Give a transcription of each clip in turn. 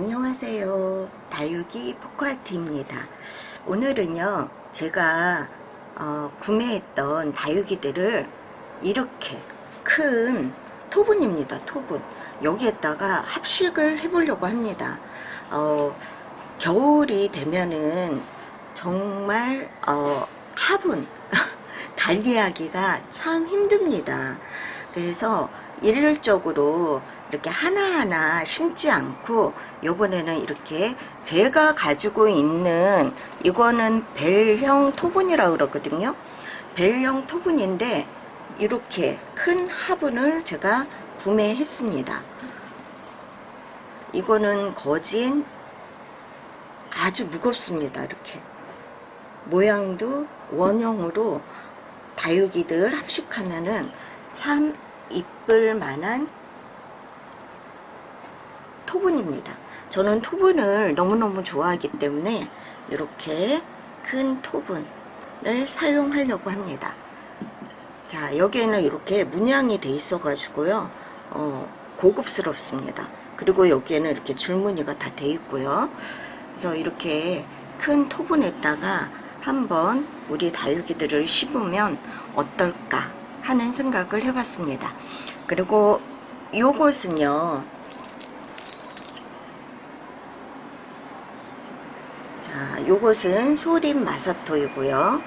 안녕하세요. 다육이 포크아트입니다. 오늘은요, 제가 어, 구매했던 다육이들을 이렇게 큰 토분입니다. 토분. 여기에다가 합식을 해보려고 합니다. 어, 겨울이 되면은 정말 어, 화분 관리하기가 참 힘듭니다. 그래서 일률적으로 이렇게 하나하나 심지 않고 요번에는 이렇게 제가 가지고 있는 이거는 벨형 토분이라고 그러거든요. 벨형 토분인데 이렇게 큰 화분을 제가 구매했습니다. 이거는 거진 아주 무겁습니다. 이렇게 모양도 원형으로 다육이들 합식하면은 참 이쁠 만한 토분입니다. 저는 토분을 너무너무 좋아하기 때문에 이렇게 큰 토분을 사용하려고 합니다. 자, 여기에는 이렇게 문양이 돼 있어 가지고요. 어, 고급스럽습니다. 그리고 여기에는 이렇게 줄무늬가 다 돼 있고요. 그래서 이렇게 큰 토분에다가 한번 우리 다육이들을 심으면 어떨까 하는 생각을 해봤습니다. 그리고 요것은요. 자, 요것은 소림 마사토이고요.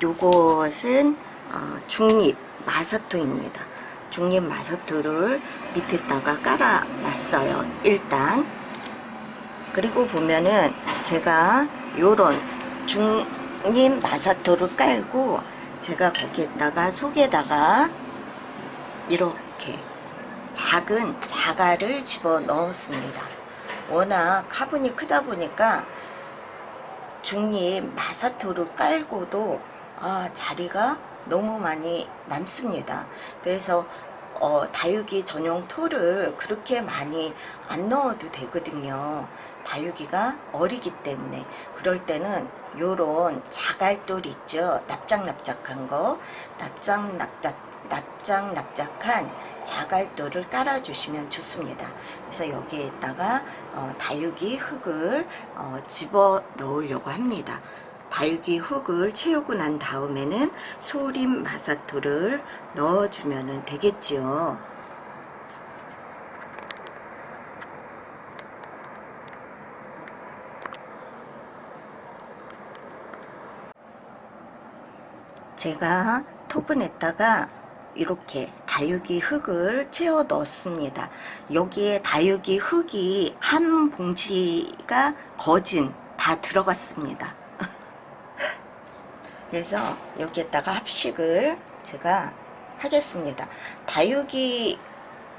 요것은 어, 중립 마사토입니다. 중립 마사토를 밑에다가 깔아놨어요. 일단 그리고 보면은 제가 요런 중립 마사토를 깔고 제가 거기에다가 속에다가 이렇게 작은 자갈을 집어 넣었습니다. 워낙 화분이 크다 보니까 중립 마사토를 깔고도 아, 자리가 너무 많이 남습니다. 그래서 어, 다육이 전용 토를 그렇게 많이 안 넣어도 되거든요. 다육이가 어리기 때문에 그럴 때는 요런 자갈돌 있죠. 납작납작한 거 납작납작 납작납작한 자갈돌을 깔아주시면 좋습니다. 그래서 여기에다가 어, 다육이 흙을 어, 집어 넣으려고 합니다. 다육이 흙을 채우고 난 다음에는 소림 마사토를 넣어주면 되겠지요. 제가 토분에다가 이렇게 다육이 흙을 채워 넣습니다. 여기에 다육이 흙이 한 봉지가 거진 다 들어갔습니다. 그래서 여기에다가 합식을 제가 하겠습니다. 다육이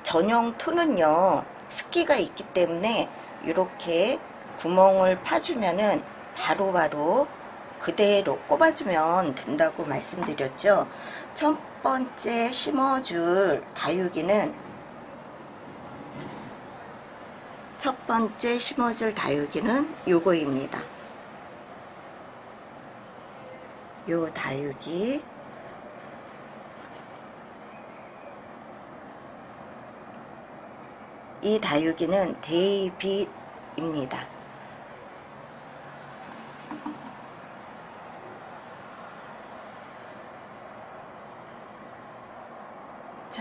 전용 토는요, 습기가 있기 때문에 이렇게 구멍을 파주면은 바로바로 그대로 꼽아주면 된다고 말씀드렸죠. 첫 번째 심어줄 다육이는 첫 번째 심어줄 다육이는 요거입니다. 요 다육이 이 다육이는 데이빗입니다.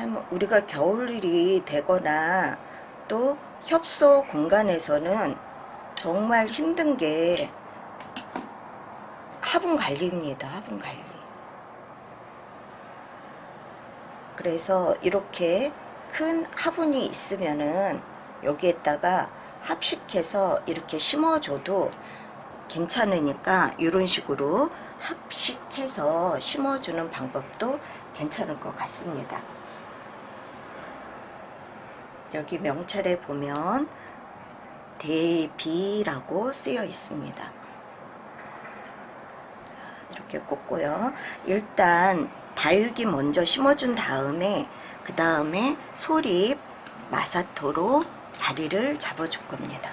참 우리가 겨울이 되거나 또 협소 공간에서는 정말 힘든 게 화분 관리입니다. 화분 관리. 그래서 이렇게 큰 화분이 있으면은 여기에다가 합식해서 이렇게 심어줘도 괜찮으니까 이런 식으로 합식해서 심어주는 방법도 괜찮을 것 같습니다. 여기 명찰에 보면 대비라고 쓰여 있습니다. 이렇게 꽂고요. 일단 다육이 먼저 심어준 다음에 그 다음에 소립 마사토로 자리를 잡아줄 겁니다.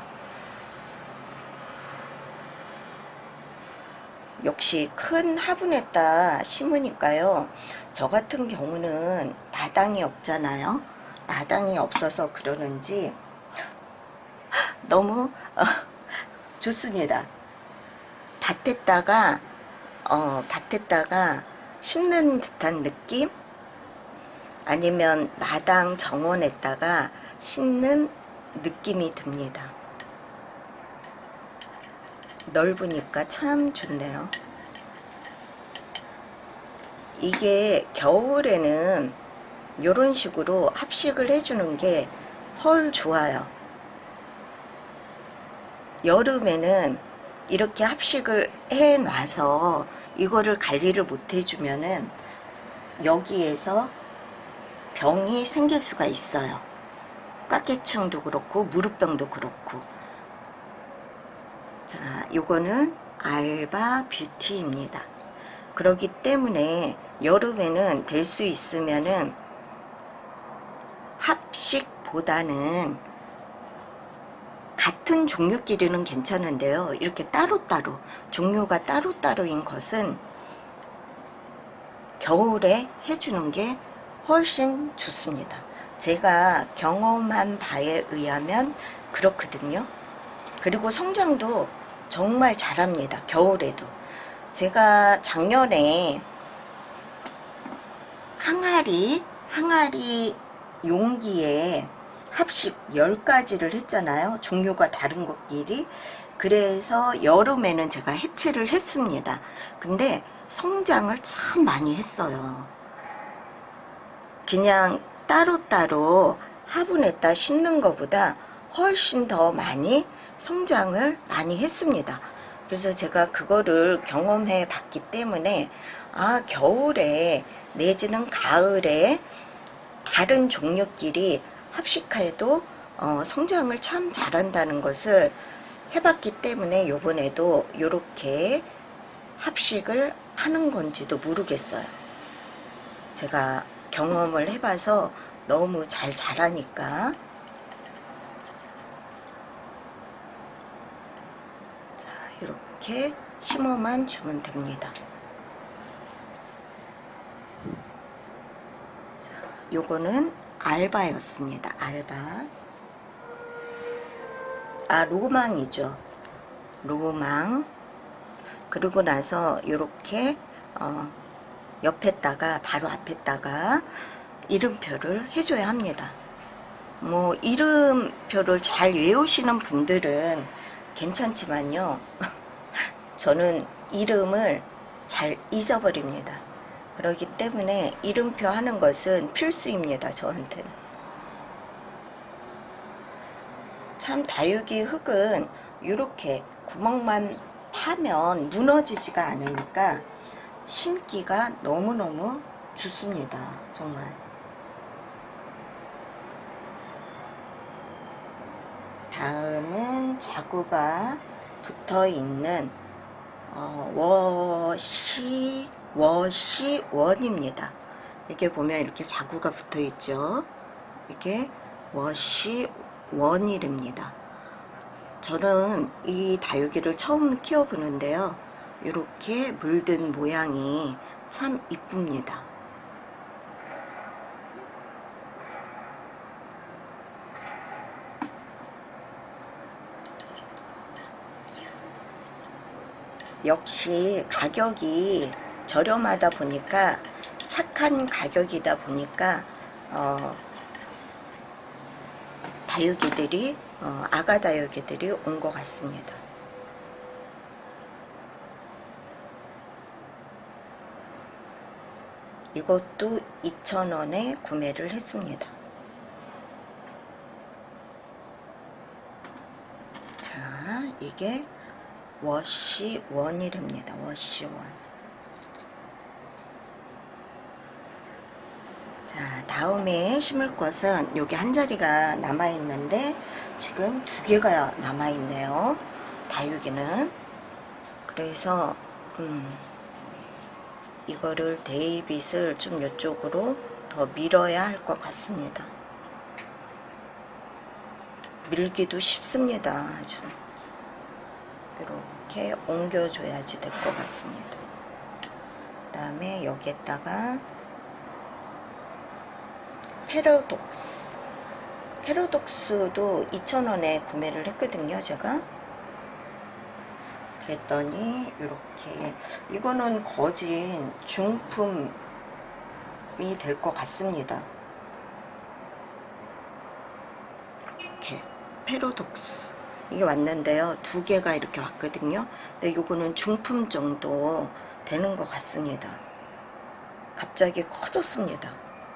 역시 큰 화분에다 심으니까요. 저 같은 경우는 마당이 없잖아요. 마당이 없어서 그러는지 너무 어, 좋습니다. 밭에다가 어, 밭에다가 심는 듯한 느낌 아니면 마당 정원에다가 심는 느낌이 듭니다. 넓으니까 참 좋네요. 이게 겨울에는 이런 식으로 합식을 해주는 게 헐 좋아요. 여름에는 이렇게 합식을 해 놔서 이거를 관리를 못 해주면은 여기에서 병이 생길 수가 있어요. 꽉개충도 그렇고 무릎병도 그렇고. 자, 요거는 알바 뷰티입니다. 그렇기 때문에 여름에는 될 수 있으면은 합식보다는 같은 종류끼리는 괜찮은데요. 이렇게 따로따로 종류가 따로따로인 것은 겨울에 해주는 게 훨씬 좋습니다. 제가 경험한 바에 의하면 그렇거든요. 그리고 성장도 정말 잘합니다. 겨울에도. 제가 작년에 항아리, 항아리 용기에 합식 10가지를 했잖아요. 종류가 다른 것끼리. 그래서 여름에는 제가 해체를 했습니다. 근데 성장을 참 많이 했어요. 그냥 따로따로 화분에다 심는 것보다 훨씬 더 많이 성장을 많이 했습니다. 그래서 제가 그거를 경험해 봤기 때문에 아 겨울에 내지는 가을에 다른 종류끼리 합식해도 어, 성장을 참 잘한다는 것을 해봤기 때문에 요번에도 이렇게 합식을 하는 건지도 모르겠어요. 제가 경험을 해봐서 너무 잘 자라니까. 자, 이렇게 심어만 주면 됩니다. 요거는 알바였습니다. 알바. 아, 로망이죠. 로망. 그러고 나서 이렇게 어, 옆에다가 바로 앞에다가 이름표를 해줘야 합니다. 뭐 이름표를 잘 외우시는 분들은 괜찮지만요. 저는 이름을 잘 잊어버립니다. 그렇기 때문에 이름표 하는 것은 필수입니다. 저한테는. 참 다육이 흙은 이렇게 구멍만 파면 무너지지가 않으니까 심기가 너무너무 좋습니다. 정말. 다음은 자구가 붙어 있는 어, 워시 워시 원입니다. 이렇게 보면 이렇게 자구가 붙어 있죠. 이게 워시 원이랍니다. 저는 이 다육이를 처음 키워보는데요. 이렇게 물든 모양이 참 이쁩니다. 역시 가격이 저렴하다 보니까 착한 가격이다 보니까 어, 다육이들이 어, 아가 다육이들이 온 것 같습니다. 이것도 2,000원에 구매를 했습니다. 자, 이게 워시원이랍니다. 워시원. 자, 다음에 심을 것은 여기 한 자리가 남아 있는데 지금 두 개가 남아 있네요. 다육이는. 그래서, 음, 이거를 데이빗을 좀 이쪽으로 더 밀어야 할 것 같습니다. 밀기도 쉽습니다. 아주. 이렇게 옮겨줘야지 될 것 같습니다. 그 다음에 여기에다가 패러독스 헤로독스도 2,000원에 구매를 했거든요, 제가. 그랬더니 이렇게 이거는 거진 중품이 될 것 같습니다. 이렇게 페로독스 이게 왔는데요. 두 개가 이렇게 왔거든요. 근데 이거는 중품 정도 되는 것 같습니다. 갑자기 커졌습니다.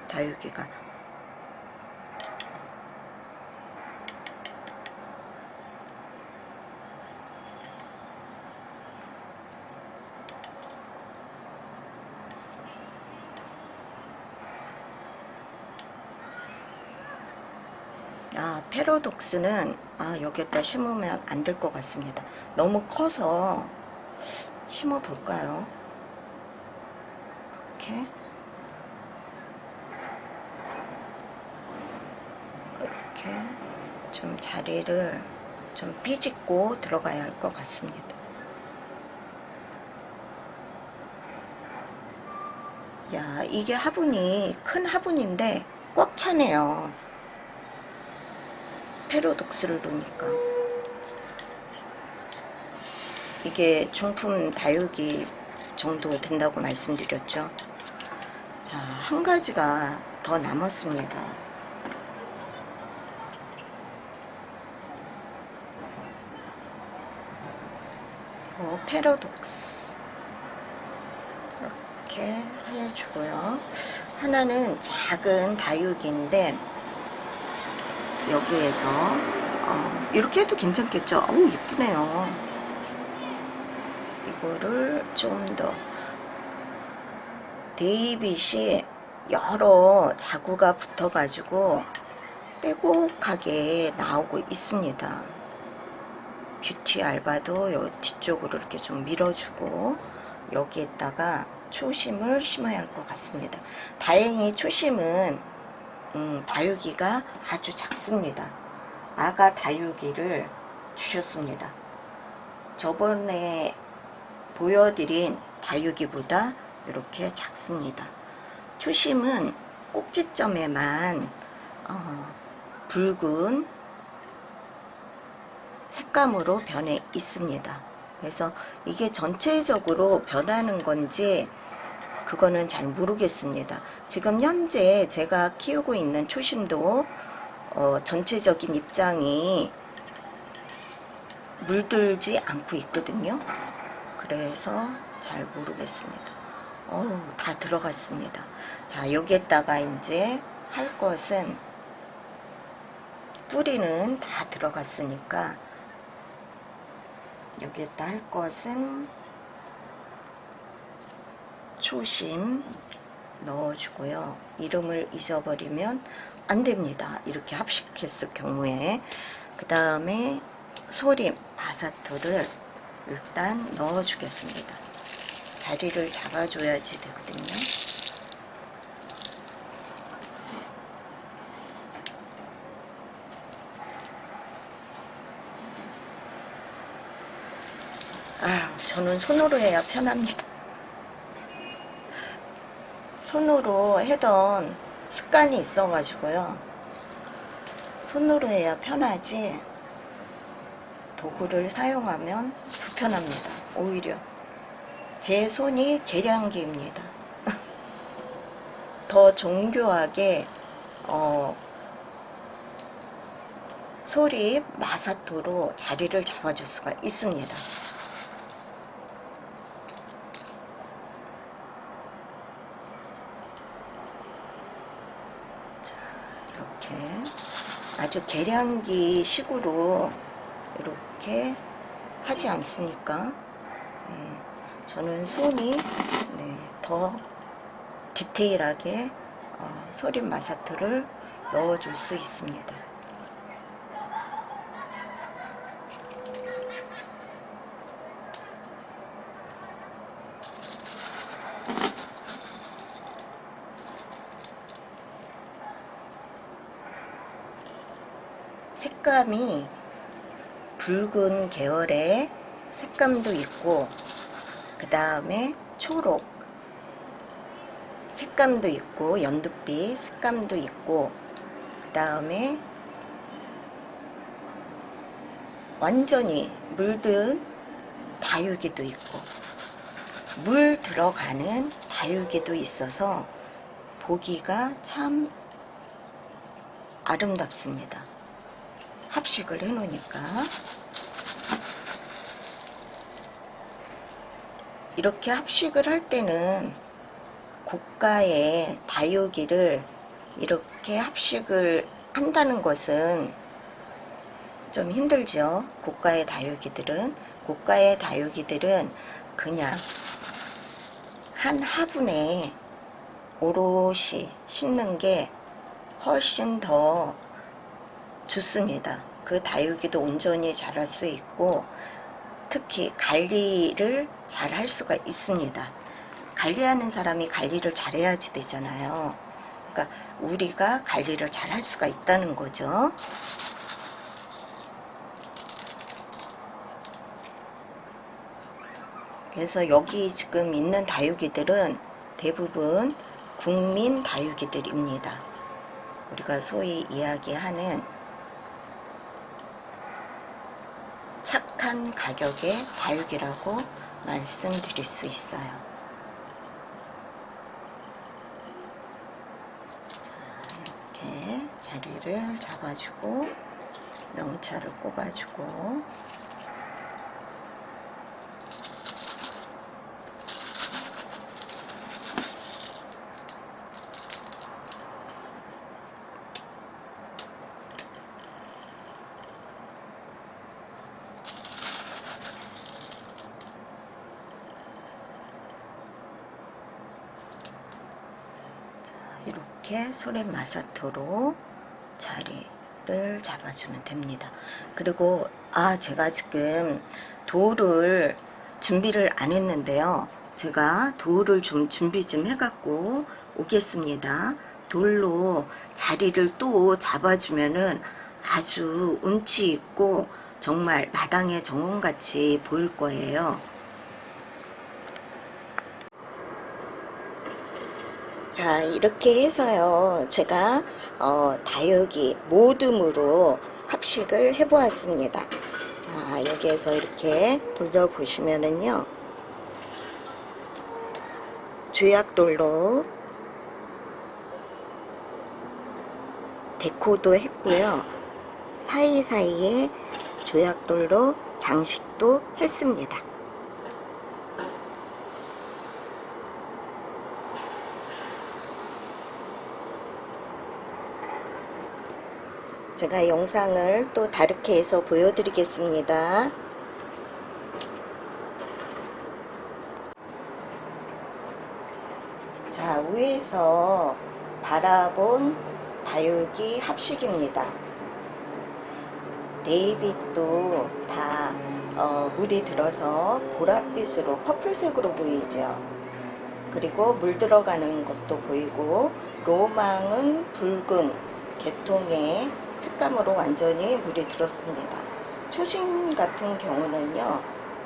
다육이가. 아, 페로독스는 아, 여기에다 심으면 안 될 것 같습니다. 너무 커서 심어 볼까요? 이렇게 이렇게 좀 자리를 좀 삐짓고 들어가야 할 것 같습니다. 야, 이게 화분이 큰 화분인데 꽉 차네요. 페로독스를 놓으니까 이게 중품 다육이 정도 된다고 말씀드렸죠. 자, 한 가지가 더 남았습니다. 어, 페로독스 이렇게 해주고요. 하나는 작은 다육인데 여기에서 어, 이렇게 해도 괜찮겠죠? 어우 이쁘네요. 이거를 좀 더 데이빗이 여러 자구가 붙어가지고 빼곡하게 나오고 있습니다. 뷰티 알바도 요 뒤쪽으로 이렇게 좀 밀어주고 여기에다가 초심을 심어야 할 것 같습니다. 다행히 초심은 음, 다육이가 아주 작습니다. 아가 다육이를 주셨습니다. 저번에 보여드린 다육이보다 이렇게 작습니다. 초심은 꼭지점에만 어, 붉은 색감으로 변해 있습니다. 그래서 이게 전체적으로 변하는 건지 그거는 잘 모르겠습니다. 지금 현재 제가 키우고 있는 초심도 어, 전체적인 입장이 물들지 않고 있거든요. 그래서 잘 모르겠습니다. 어우, 다 들어갔습니다. 자, 여기에다가 이제 할 것은 뿌리는 다 들어갔으니까 여기에다 할 것은 초심 넣어주고요. 이름을 잊어버리면 안 됩니다. 이렇게 합식했을 경우에. 그 다음에 소림, 바사토를 일단 넣어주겠습니다. 자리를 잡아줘야지 되거든요. 아, 저는 손으로 해야 편합니다. 손으로 해던 습관이 있어가지고요. 손으로 해야 편하지 도구를 사용하면 불편합니다. 오히려 제 손이 계량기입니다. 더 정교하게 어, 소리 마사토로 자리를 잡아줄 수가 있습니다. 이렇게 아주 계량기 식으로 이렇게 하지 않습니까? 네, 저는 손이 네, 더 디테일하게 어, 소림 마사토를 넣어줄 수 있습니다. 색감이 붉은 계열의 색감도 있고 그 다음에 초록 색감도 있고 연두빛 색감도 있고 그 다음에 완전히 물든 다육이도 있고 물 들어가는 다육이도 있어서 보기가 참 아름답습니다. 합식을 해놓으니까 이렇게 합식을 할 때는 고가의 다육이를 이렇게 합식을 한다는 것은 좀 힘들죠. 고가의 다육이들은 고가의 다육이들은 그냥 한 화분에 오롯이 심는 게 훨씬 더 좋습니다. 그 다육이도 온전히 자랄 수 있고 특히 관리를 잘 할 수가 있습니다. 관리하는 사람이 관리를 잘해야지 되잖아요. 그러니까 우리가 관리를 잘 할 수가 있다는 거죠. 그래서 여기 지금 있는 다육이들은 대부분 국민 다육이들입니다. 우리가 소위 이야기하는 착한 가격의 다육이라고 말씀드릴 수 있어요. 자, 이렇게 자리를 잡아주고 명차를 꼽아주고 이렇게 소렌 마사토로 자리를 잡아주면 됩니다. 그리고 아 제가 지금 돌을 준비를 안 했는데요. 제가 돌을 좀 준비 좀 해갖고 오겠습니다. 돌로 자리를 또 잡아주면은 아주 운치 있고 정말 마당의 정원같이 보일 거예요. 자, 이렇게 해서요. 제가 어, 다육이 모듬으로 합식을 해 보았습니다. 자, 여기에서 이렇게 돌려 보시면은요. 조약돌로 데코도 했고요. 사이사이에 조약돌로 장식도 했습니다. 제가 영상을 또 다르게 해서 보여드리겠습니다. 자, 위에서 바라본 다육이 합식입니다. 네이빗도 다 어, 물이 들어서 보랏빛으로 퍼플색으로 보이죠. 그리고 물 들어가는 것도 보이고 로망은 붉은 계통의 색감으로 완전히 물이 들었습니다. 초심 같은 경우는요,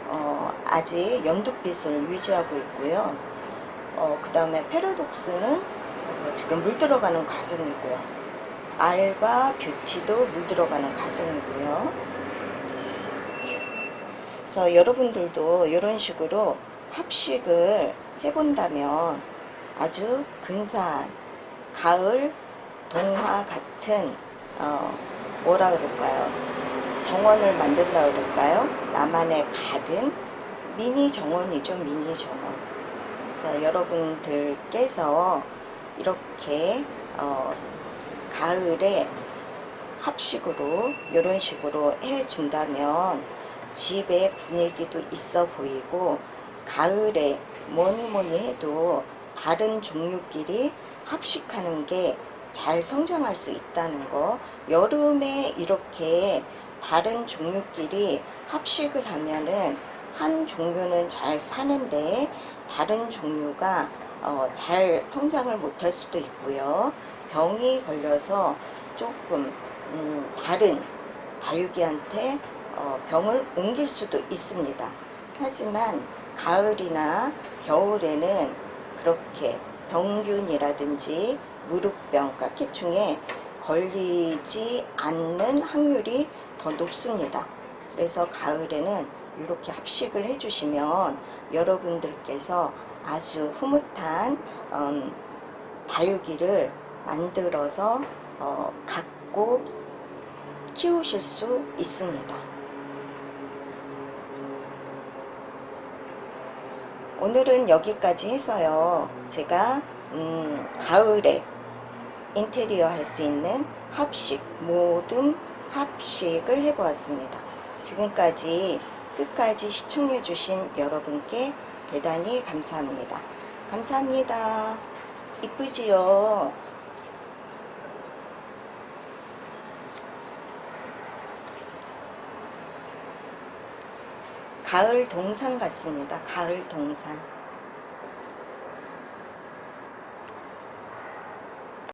어, 아직 연두빛을 유지하고 있고요. 어, 그 다음에 페로독스는 어, 지금 물 들어가는 과정이고요. 알바 뷰티도 물 들어가는 과정이고요. 그래서 여러분들도 이런 식으로 합식을 해본다면 아주 근사한 가을 동화 같은 어 뭐라 그럴까요? 정원을 만든다 그럴까요? 나만의 가든 미니 정원이죠, 미니 정원. 그래서 여러분들께서 이렇게 어 가을에 합식으로 이런 식으로 해준다면 집의 분위기도 있어 보이고 가을에 뭐니 뭐니 해도 다른 종류끼리 합식하는 게 잘 성장할 수 있다는 거 여름에 이렇게 다른 종류끼리 합식을 하면은 한 종류는 잘 사는데 다른 종류가 어, 잘 성장을 못할 수도 있고요. 병이 걸려서 조금 음, 다른 다육이한테 어, 병을 옮길 수도 있습니다. 하지만 가을이나 겨울에는 그렇게 병균이라든지 무릎병, 까기충에 걸리지 않는 확률이 더 높습니다. 그래서 가을에는 이렇게 합식을 해주시면 여러분들께서 아주 흐뭇한 음, 다육이를 만들어서 어, 갖고 키우실 수 있습니다. 오늘은 여기까지 해서요. 제가 음, 가을에 인테리어 할 수 있는 합식, 모둠 합식을 해보았습니다. 지금까지 끝까지 시청해주신 여러분께 대단히 감사합니다. 감사합니다. 이쁘지요? 가을 동산 같습니다. 가을 동산.